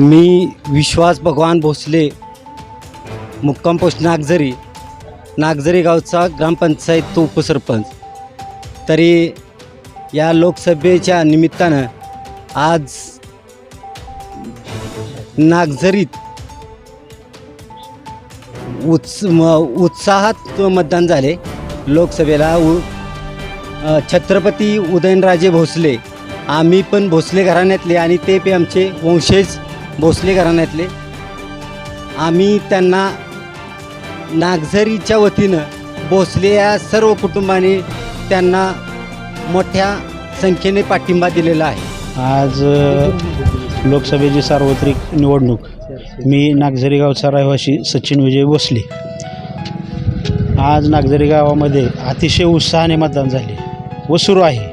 मी विश्वास भगवान भोसले मुक्काम पोस्ट नागझरी नागझरी गावचा ग्रामपंचायत तो उपसरपंच. तरी या लोकसभेच्या निमित्तानं आज नागझरीत उत्स म उत्साहात मतदान झाले. लोकसभेला उ छत्रपती उदयनराजे भोसले आम्ही पण भोसले घराण्यातले आणि ते पे आमचे वंशज भोसले घराण्यातले आम्ही त्यांना नागझरीच्या वतीनं भोसले या सर्व कुटुंबाने त्यांना मोठ्या संख्येने पाठिंबा दिलेला आहे. आज लोकसभेची सार्वत्रिक निवडणूक. मी नागझरी गावचा रहिवासी सचिन विजय भोसले. आज नागझरी गावामध्ये अतिशय उत्साहाने मतदान झाले व सुरू आहे.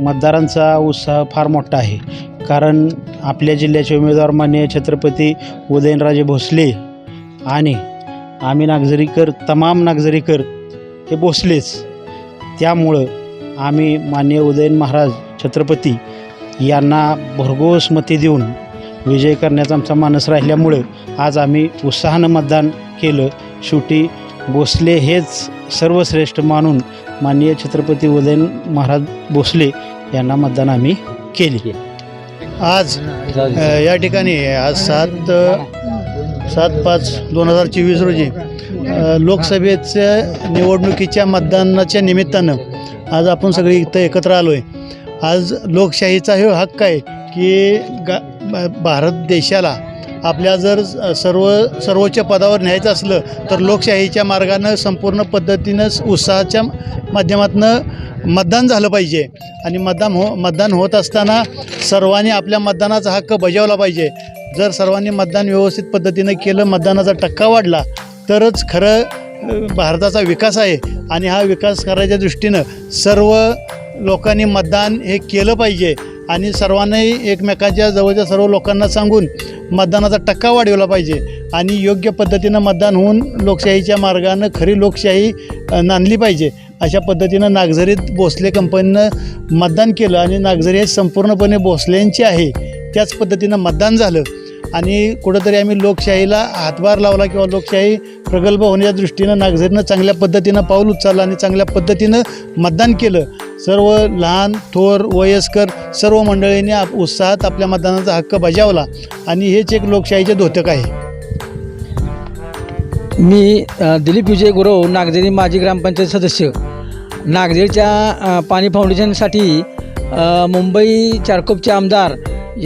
मतदारांचा उत्साह फार मोठा आहे. कारण आपल्या जिल्ह्याचे उमेदवार मान्य छत्रपती उदयनराजे भोसले आणि आम्ही नागझरीकर तमाम नागझरीकर हे भोसलेच. त्यामुळं आम्ही मान्य उदयन महाराज छत्रपती यांना भरघोस मते देऊन विजय करण्याचा आमचा मानस राहिल्यामुळं आज आम्ही उत्साहानं मतदान केलं. शेवटी भोसले हेच सर्वश्रेष्ठ मानून माननीय छत्रपती उदयन महाराज भोसले यांना मतदान आम्ही केले. आज अ, या ठिकाणी आज सात अ, सात पाच दोन हजार चोवीस रोजी अ, लोकसभेच्या निवडणुकीच्या मतदानाच्या निमित्तानं आज आपण सगळी इथं एकत्र आलो आहे आज लोकशाहीचा हे हक्क आहे की गा ब- भारत देशाला आपल्या जर सर्व सर्वोच्च पदावर न्यायचं असलं तर लोकशाहीच्या मार्गानं संपूर्ण पद्धतीनं उत्साहाच्या माध्यमातून मतदान झालं पाहिजे. आणि मतदान हो मतदान होत असताना सर्वांनी आपल्या मतदानाचा हक्क बजावला पाहिजे. जर सर्वांनी मतदान व्यवस्थित पद्धतीनं केलं मतदानाचा टक्का वाढला तरच खरं भारताचा विकास आहे. आणि हा विकास करायच्या दृष्टीनं सर्व लोकांनी मतदान हे केलं पाहिजे. आणि सर्वांनाही एकमेकांच्या जवळच्या सर्व लोकांना सांगून मतदानाचा टक्का वाढवला पाहिजे. आणि योग्य पद्धतीनं मतदान होऊन लोकशाहीच्या मार्गानं खरी लोकशाही नांदली पाहिजे. अशा पद्धतीनं नागझरीत भोसले कंपनीनं मतदान केलं आणि नागझरी हे संपूर्णपणे भोसल्यांची आहे. त्याच पद्धतीनं मतदान झालं. आणि कुठंतरी आम्ही लोकशाहीला हातभार लावला किंवा लोकशाही प्रगल्भ होण्याच्या दृष्टीनं नागझरीनं चांगल्या पद्धतीनं पाऊल उचललं आणि चांगल्या पद्धतीनं मतदान केलं. सर्व लहान थोर वयस्कर सर्व मंडळींनी आप उत्साहात आपल्या मतदानाचा हक्क बजावला आणि हेच एक लोकशाहीचे धोतक आहे. मी दिलीप विजय गुरव नागझरी माजी ग्रामपंचायत सदस्य. नागझरीच्या पाणी फाउंडेशनसाठी मुंबई चारकोपचे आमदार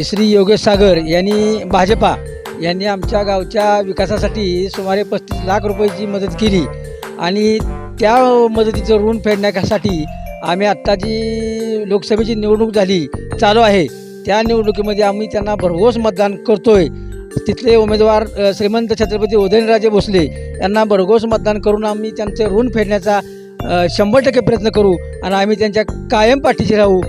श्री योगेश सागर यांनी भाजपा यांनी आमच्या गावच्या विकासासाठी सुमारे पस्तीस लाख रुपयाची मदत केली आणि त्या मदतीचं ऋण फेडण्यासाठी आम्ही आत्ता जी लोकसभेची निवडणूक झाली चालू आहे त्या निवडणुकीमध्ये आम्ही त्यांना भरघोस मतदान करतोय. तिथले उमेदवार श्रीमंत छत्रपती उदयनराजे भोसले यांना भरघोस मतदान करून आम्ही त्यांचे ऋण फेडण्याचा शंभर टक्के प्रयत्न करू आणि आम्ही त्यांच्या कायम पाठीशी राहू.